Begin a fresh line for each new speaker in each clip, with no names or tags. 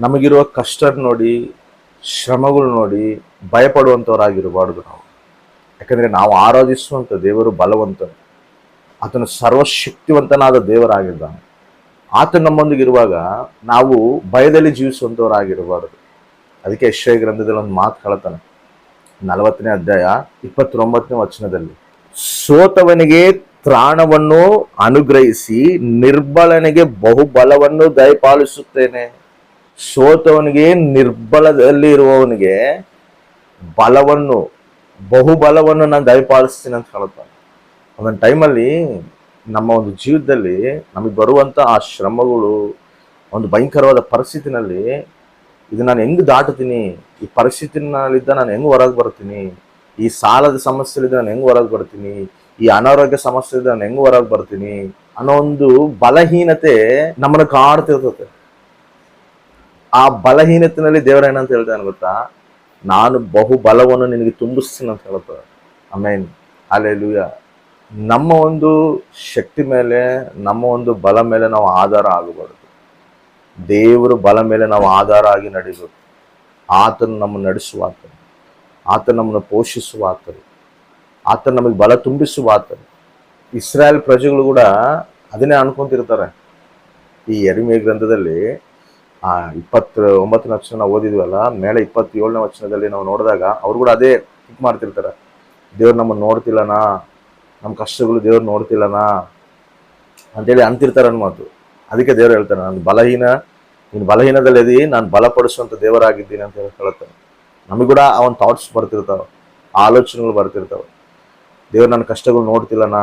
ನಮಗಿರುವ ಕಷ್ಟ ನೋಡಿ, ಶ್ರಮಗಳು ನೋಡಿ ಭಯಪಡುವಂಥವರಾಗಿರಬಾರ್ದು ನಾವು. ಯಾಕಂದರೆ ನಾವು ಆರಾಧಿಸುವಂಥ ದೇವರು ಬಲವಂತನು. ಆತನು ಸರ್ವಶಕ್ತಿವಂತನಾದ ದೇವರಾಗಿದ್ದಾನೆ. ಆತ ನಮ್ಮೊಂದಿಗಿರುವಾಗ ನಾವು ಭಯದಲ್ಲಿ ಜೀವಿಸುವಂಥವರಾಗಿರಬಾರ್ದು ಅದಕ್ಕೆ ಯಶ್ವಯ ಗ್ರಂಥದಲ್ಲಿ ಒಂದು ಮಾತು ಕಳತಾನೆ ನಲವತ್ತನೇ ಅಧ್ಯಾಯ ಇಪ್ಪತ್ತೊಂಬತ್ತನೇ ವಚನದಲ್ಲಿ, ಸೋತವನಿಗೆ ತ್ರಾಣವನ್ನು ಅನುಗ್ರಹಿಸಿ ನಿರ್ಬಲನಿಗೆ ಬಹುಬಲವನ್ನು ದಯಪಾಲಿಸುತ್ತೇನೆ. ಸೋತವನಿಗೆ ನಿರ್ಬಲದಲ್ಲಿ ಇರುವವನಿಗೆ ಬಲವನ್ನು, ಬಹುಬಲವನ್ನು ನಾನು ದಯಪಾಲಿಸ್ತೀನಿ ಅಂತ ಹೇಳ್ತಾನೆ ಒಂದೊಂದು ಟೈಮಲ್ಲಿ ನಮ್ಮ ಒಂದು ಜೀವಿತದಲ್ಲಿ ನಮಗೆ ಬರುವಂಥ ಆ ಶ್ರಮಗಳು, ಒಂದು ಭಯಂಕರವಾದ ಪರಿಸ್ಥಿತಿನಲ್ಲಿ ಇದು ನಾನು ಹೆಂಗೆ ದಾಟುತ್ತೀನಿ, ಈ ಪರಿಸ್ಥಿತಿನಲ್ಲಿದ್ದ ನಾನು ಹೆಂಗೆ ಹೊರಗೆ ಬರ್ತೀನಿ, ಈ ಸಾಲದ ಸಮಸ್ಯೆಲಿದ್ದ ನಾನು ಹೆಂಗೆ ಹೊರಗೆ ಬರ್ತೀನಿ, ಈ ಅನಾರೋಗ್ಯ ಸಮಸ್ಯೆ ನಾನು ಹೆಂಗೆ ಹೊರಗೆ ಬರ್ತೀನಿ ಅನ್ನೋ ಒಂದು ಬಲಹೀನತೆ ನಮ್ಮನ್ನು ಕಾಡ್ತಿರ್ತದೆ. ಆ ಬಲಹೀನತೆಯಲ್ಲಿ ದೇವರ ಏನಂತ ಹೇಳ್ತಾನೆ ಗೊತ್ತಾ? ನಾನು ಬಹು ಬಲವನ್ನು ನಿನಗೆ ತುಂಬಿಸ್ತೀನಿ ಅಂತ ಹೇಳ್ತಾರೆ ಆಮೇನ್ ಅಲ್ಲೆಲುಯ ನಮ್ಮ ಒಂದು ಶಕ್ತಿ ಮೇಲೆ, ನಮ್ಮ ಒಂದು ಬಲ ಮೇಲೆ ನಾವು ಆಧಾರ ಆಗಬಾರ್ದು. ದೇವರ ಬಲ ಮೇಲೆ ನಾವು ಆಧಾರ ಆಗಿ ನಡಿಬೇಕು. ಆತನು ನಮ್ಮ ನಡೆಸುವ ಆತನು. ಆತ ನಮ್ಮನ್ನು ಪೋಷಿಸುವ ಆತನು. ಆತ ನಮಗೆ ಬಲ ತುಂಬಿಸುವ ಆತನು. ಇಸ್ರಾಯೇಲ್ ಪ್ರಜೆಗಳು ಕೂಡ ಅದನ್ನೇ ಅನ್ಕೊಂತಿರ್ತಾರೆ. ಈ ಎರಿಮೆ ಗ್ರಂಥದಲ್ಲಿ ಆ ಇಪ್ಪತ್ತು ಒಂಬತ್ತನೇ ವಚನ ನಾವು ಓದಿದ್ವಲ್ಲ, ಮೇಲೆ ಇಪ್ಪತ್ತೇಳನೇ ವಚನದಲ್ಲಿ ನಾವು ನೋಡಿದಾಗ ಅವ್ರು ಕೂಡ ಅದೇ ಇದು ಮಾಡ್ತಿರ್ತಾರೆ. ದೇವ್ರು ನಮ್ಮನ್ನು ನೋಡ್ತಿಲ್ಲನಾ? ನಮ್ಮ ಕಷ್ಟಗಳು ದೇವ್ರು ನೋಡ್ತಿಲ್ಲನಾ? ಅಂತೇಳಿ ಅಂತಿರ್ತಾರೆ ಅನ್ನೋ ಅದಕ್ಕೆ ದೇವ್ರು ಹೇಳ್ತಾರೆ, ನಾನು ಬಲಹೀನ, ನೀನು ಬಲಹೀನದಲ್ಲಿ ನಾನು ಬಲಪಡಿಸುವಂಥ ದೇವರಾಗಿದ್ದೀನಿ ಅಂತ ಹೇಳಿ ಹೇಳ್ತಾನೆ ನಮಗೆ ಕೂಡ ಅವನ ಥಾಟ್ಸ್ ಬರ್ತಿರ್ತಾವೆ, ಆಲೋಚನೆಗಳು ಬರ್ತಿರ್ತಾವೆ. ದೇವ್ರು ನನ್ನ ಕಷ್ಟಗಳು ನೋಡ್ತಿಲ್ಲನಾ?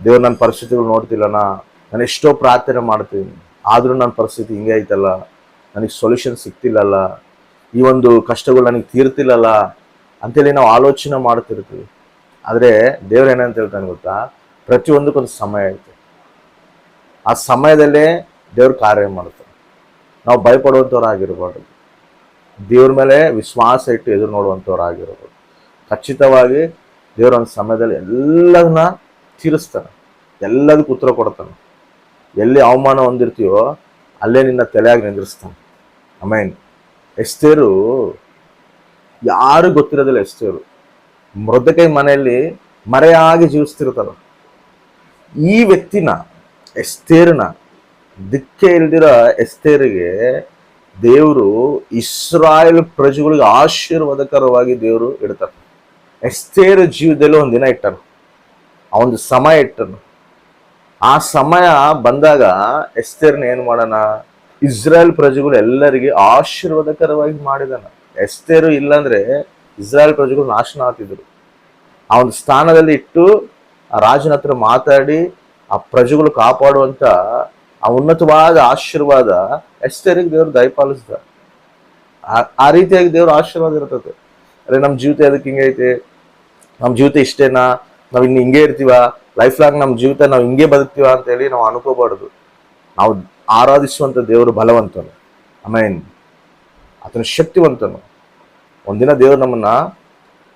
ದೇವ್ರು ನನ್ನ ಪರಿಸ್ಥಿತಿಗಳು ನೋಡ್ತಿಲ್ಲನಾ? ನಾನು ಎಷ್ಟೋ ಪ್ರಾರ್ಥನೆ ಮಾಡ್ತೀನಿ. ಆದರೂ ನನ್ನ ಪರಿಸ್ಥಿತಿ ಹಿಂಗೆ ಐತಲ್ಲ ನನಗೆ ಸೊಲ್ಯೂಷನ್ ಸಿಗ್ತಿಲ್ಲಲ್ಲ? ಈ ಒಂದು ಕಷ್ಟಗಳು ನನಗೆ ತೀರ್ತಿಲ್ಲಲ್ಲ? ಅಂತೇಳಿ ನಾವು ಆಲೋಚನೆ ಮಾಡ್ತಿರ್ತೀವಿ. ಆದರೆ ದೇವ್ರು ಏನಂತ ಹೇಳ್ತಾನೆ ಗೊತ್ತಾ? ಪ್ರತಿಯೊಂದಕ್ಕೊಂದು ಸಮಯ ಐತೆ. ಆ ಸಮಯದಲ್ಲೇ ದೇವ್ರು ಕಾರ್ಯ ಮಾಡ್ತಾರೆ. ನಾವು ಭಯಪಡುವಂಥವ್ರಾಗಿರ್ಬಾರ್ದು. ದೇವ್ರ ಮೇಲೆ ವಿಶ್ವಾಸ ಇಟ್ಟು ಎದುರು ನೋಡುವಂಥವ್ರಾಗಿರ್ಬೋದು ಖಚಿತವಾಗಿ ದೇವ್ರ ಒಂದು ಸಮಯದಲ್ಲಿ ಎಲ್ಲದನ್ನ ತೀರಿಸ್ತಾನೆ. ಎಲ್ಲದಕ್ಕೂ ಉತ್ತರ ಕೊಡ್ತಾನೆ. ಎಲ್ಲಿ ಅವಮಾನ ಹೊಂದಿರ್ತೀವೋ, ಅಲ್ಲೇ ನಿನ್ನ ತಲೆಯಾಗಿ ನಿಂದಿರಿಸ್ತಾನೆ. ಆಮೇನ್ ಎಷ್ಟೇರು ಯಾರು ಗೊತ್ತಿರೋದಿಲ್ಲ ಎಷ್ಟೇರು ಮೃದಕೈ ಮನೆಯಲ್ಲಿ ಮರೆಯಾಗಿ ಜೀವಿಸ್ತಿರ್ತಾರ ಈ ವ್ಯಕ್ತಿನ, ಎಸ್ತೇರನ, ದಿಕ್ಕೆ ಇಲ್ದಿರೋ ಎಸ್ತೇರಿಗೆ ದೇವರು ಇಸ್ರಾಯೇಲ್ ಪ್ರಜೆಗಳಿಗೆ ಆಶೀರ್ವಾದಕರವಾಗಿ ದೇವರು ಇಡ್ತಾರೆ. ಎಸ್ತೇರ್ ಜೀವದಲ್ಲಿ ಒಂದು ದಿನ ಇಟ್ಟನು. ಆ ಒಂದು ಸಮಯ ಇಟ್ಟನು. ಆ ಸಮಯ ಬಂದಾಗ ಎಸ್ತೇರ್ನ ಏನು ಮಾಡೋಣ? ಇಸ್ರಾಯೇಲ್ ಪ್ರಜೆಗಳು ಎಲ್ಲರಿಗೆ ಆಶೀರ್ವಾದಕರವಾಗಿ ಮಾಡಿದಾನ. ಎಸ್ತೇರು ಇಲ್ಲಾಂದ್ರೆ ಇಸ್ರಾಯೇಲ್ ಪ್ರಜೆಗಳು ನಾಶನ ಆಗ್ತಿದ್ರು. ಆ ಒಂದು ಸ್ಥಾನದಲ್ಲಿ ಇಟ್ಟು ಆ ರಾಜನ ಹತ್ರ ಮಾತಾಡಿ ಆ ಪ್ರಜೆಗಳು ಕಾಪಾಡುವಂತ ಆ ಉನ್ನತವಾದ ಆಶೀರ್ವಾದ ಎಸ್ತೇರಿಗೆ ದೇವರು ದಯಪಾಲಿಸ್ದ. ಆ- ರೀತಿಯಾಗಿ ದೇವ್ರ ಆಶೀರ್ವಾದ ಇರ್ತದೆ. ಅರೆ ನಮ್ಮ ಜೀವಿತ ಅದಕ್ಕೆ ಹಿಂಗೈತೆ? ನಮ್ಮ ಜೀವಿತ ಇಷ್ಟೇನಾ? ನಾವು ಇನ್ನು ಹಿಂಗೆ ಇರ್ತೀವ? ಲೈಫ್ ಲಾಂಗ್ ನಮ್ಮ ಜೀವಿತ ನಾವು ಹಿಂಗೆ ಬದುಕ್ತೀವ ಅಂತ ಹೇಳಿ ನಾವು ಅನ್ಕೋಬಾರ್ದು. ನಾವು ಆರಾಧಿಸುವಂತ ದೇವರು ಬಲವಂತನು. ಆಮೇನ್ ಆತನ ಶಕ್ತಿವಂತನು. ಒಂದಿನ ದೇವರು ನಮ್ಮನ್ನ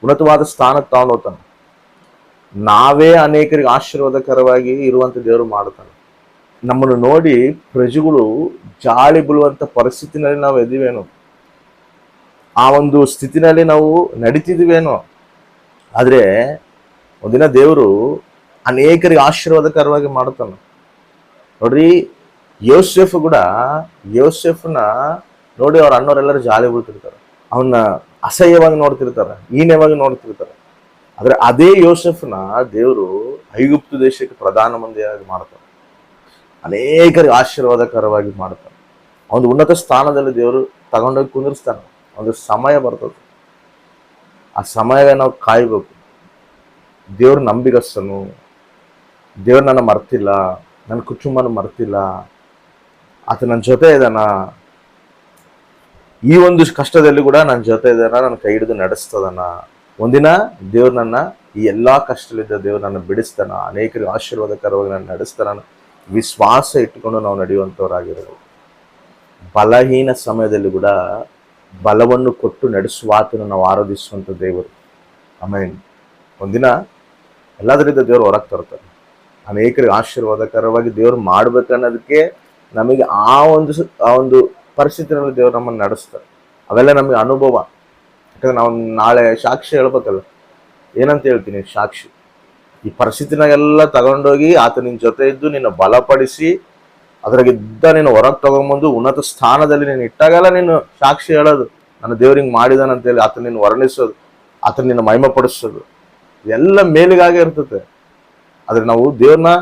ಉನ್ನತವಾದ ಸ್ಥಾನಕ್ಕೆ ತಗೊಂಡು ಹೋಗ್ತಾನೆ ನಾವೇ ಅನೇಕರಿಗೆ ಆಶೀರ್ವಾದಕರವಾಗಿ ಇರುವಂತ ದೇವರು ಮಾಡ್ತಾನೆ. ನಮ್ಮನ್ನು ನೋಡಿ ಪ್ರಜೆಗಳು ಜಾಳಿ ಬೀಳುವಂಥ ಪರಿಸ್ಥಿತಿನಲ್ಲಿ ನಾವು ಎದಿವೇನು. ಆ ಒಂದು ಸ್ಥಿತಿನಲ್ಲಿ ನಾವು ನಡೀತಿದ್ದೀವೇನೋ ಆದರೆ ಒಂದಿನ ದೇವರು ಅನೇಕರಿಗೆ ಆಶೀರ್ವಾದಕರವಾಗಿ ಮಾಡುತ್ತಾನೆ. ನೋಡ್ರಿ, ಯೋಸೆಫ್ ಕೂಡ, ಯೋಸೆಫ್ನ ನೋಡಿ ಅವ್ರ ಅಣ್ಣವರೆಲ್ಲರೂ ಜಾಲಿ ಬೀಳ್ತಿರ್ತಾರೆ. ಅವನ್ನ ಅಸಹ್ಯವಾಗಿ ನೋಡ್ತಿರ್ತಾರೆ, ಹೀನವಾಗಿ ನೋಡ್ತಿರ್ತಾರೆ. ಆದ್ರೆ ಅದೇ ಯೋಸೆಫ್ನ ದೇವರು ಐಗುಪ್ತ ದೇಶಕ್ಕೆ ಪ್ರಧಾನ ಮಂದಿಯಾಗಿ ಮಾಡ್ತಾರೆ ಅನೇಕರಿಗೆ ಆಶೀರ್ವಾದಕರವಾಗಿ ಮಾಡ್ತಾನೆ ಒಂದು ಉನ್ನತ ಸ್ಥಾನದಲ್ಲಿ ದೇವರು ತಗೊಂಡೋಗಿ ಕುಂದಿರ್ಸ್ತಾನೆ. ಒಂದು ಸಮಯ ಬರ್ತದೆ. ಆ ಸಮಯ ನಾವು ಕಾಯ್ಬೇಕು. ದೇವ್ರ ನಂಬಿಗಸ್ತನು. ದೇವ್ರು ನನ್ನ ಮರ್ತಿಲ್ಲ, ನನ್ನ ಕುಟುಂಬನ ಮರ್ತಿಲ್ಲ, ಆತ ನನ್ನ ಜೊತೆ ಇದ್ದಾನ ಈ ಒಂದು ಕಷ್ಟದಲ್ಲಿ ಕೂಡ ನನ್ನ ಜೊತೆ ಇದ್ದಾನ ನನ್ನ ಕೈ ಹಿಡಿದು ನಡೆಸ್ತದನ. ಒಂದಿನ ದೇವ್ರು ನನ್ನ, ಈ ಎಲ್ಲಾ ಕಷ್ಟದಲ್ಲಿದ್ದ ದೇವ್ರು ನನ್ನ ಬಿಡಿಸ್ತಾನ, ಅನೇಕರಿಗೆ ಆಶೀರ್ವಾದಕರವಾಗಿ ನನ್ನ ನಡೆಸ್ತಾನ ವಿಶ್ವಾಸ ಇಟ್ಟುಕೊಂಡು ನಾವು ನಡೆಯುವಂಥವ್ರಾಗಿರೋದು ಬಲಹೀನ ಸಮಯದಲ್ಲಿ ಕೂಡ ಬಲವನ್ನು ಕೊಟ್ಟು ನಡೆಸುವ ಆತನ ನಾವು ಆರಾಧಿಸುವಂಥ ದೇವರು. ಆಮೇನ್. ಒಂದಿನ ಎಲ್ಲದರಿಂದ ದೇವರು ಹೊರಗೆ ತರ್ತಾರೆ. ಅನೇಕರಿಗೆ ಆಶೀರ್ವಾದಕರವಾಗಿ ದೇವ್ರು ಮಾಡ್ಬೇಕನ್ನೋದಕ್ಕೆ ನಮಗೆ ಆ ಒಂದು ಆ ಒಂದು ಪರಿಸ್ಥಿತಿನಲ್ಲಿ ದೇವರು ನಮ್ಮನ್ನು ನಡೆಸ್ತಾರೆ. ಅವೆಲ್ಲ ನಮಗೆ ಅನುಭವ. ಯಾಕಂದ್ರೆ ನಾವು ನಾಳೆ ಸಾಕ್ಷಿ ಹೇಳ್ಬೇಕಲ್ಲ. ಏನಂತ ಹೇಳ್ತೀನಿ, ಸಾಕ್ಷಿ. ಈ ಪರಿಸ್ಥಿತಿನಾಗೆಲ್ಲ ತಗೊಂಡೋಗಿ ಆತ ನಿನ್ನ ಜೊತೆ ಇದ್ದು ನಿನ್ನ ಬಲಪಡಿಸಿ, ಅದ್ರಾಗಿದ್ದ ನೀನು ಹೊರಗೆ ತಗೊಂಬಂದು ಉನ್ನತ ಸ್ಥಾನದಲ್ಲಿ ನೀನು ಇಟ್ಟಾಗೆಲ್ಲ ನೀನು ಸಾಕ್ಷಿ ಹೇಳೋದು. ನನ್ನ ದೇವ್ರಿಂಗ್ ಮಾಡಿದಾನಂತೇಳಿ ಆತ ನೀನು ವರ್ಣಿಸೋದು ಆತ ನಿನ್ನ ಮಹಿಮೆ ಪಡಿಸೋದು. ಎಲ್ಲ ಮೇಲಿಗಾಗೆ ಇರ್ತದೆ. ಆದ್ರೆ ನಾವು ದೇವ್ರನ್ನ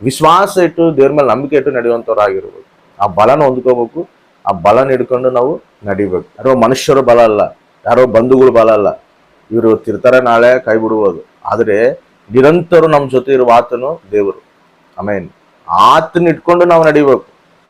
ವಿಶ್ವಾಸ ಇಟ್ಟು ದೇವ್ರ ಮೇಲೆ ನಂಬಿಕೆ ಇಟ್ಟು ನಡೆಯುವಂಥವ್ರಾಗಿರ್ಬೋದು. ಆ ಬಲನ ಹೊಂದ್ಕೋಬೇಕು, ಆ ಬಲನ ಹಿಡ್ಕೊಂಡು ನಾವು ನಡಿಬೇಕು. ಯಾರೋ ಮನುಷ್ಯರ ಬಲ ಅಲ್ಲ, ಯಾರೋ ಬಂಧುಗಳ ಬಲ ಅಲ್ಲ. ಇವರು ತಿರ್ತಾರೆ ನಾಳೆ ಕೈ ಬಿಡುವುದು ಆದರೆ ನಿರಂತರ ನಮ್ಮ ಜೊತೆ ಇರುವ ಆತನು ದೇವರು. ಆಮೇನ್ ಆತನ ಇಟ್ಕೊಂಡು ನಾವು ನಡಿಬೇಕು.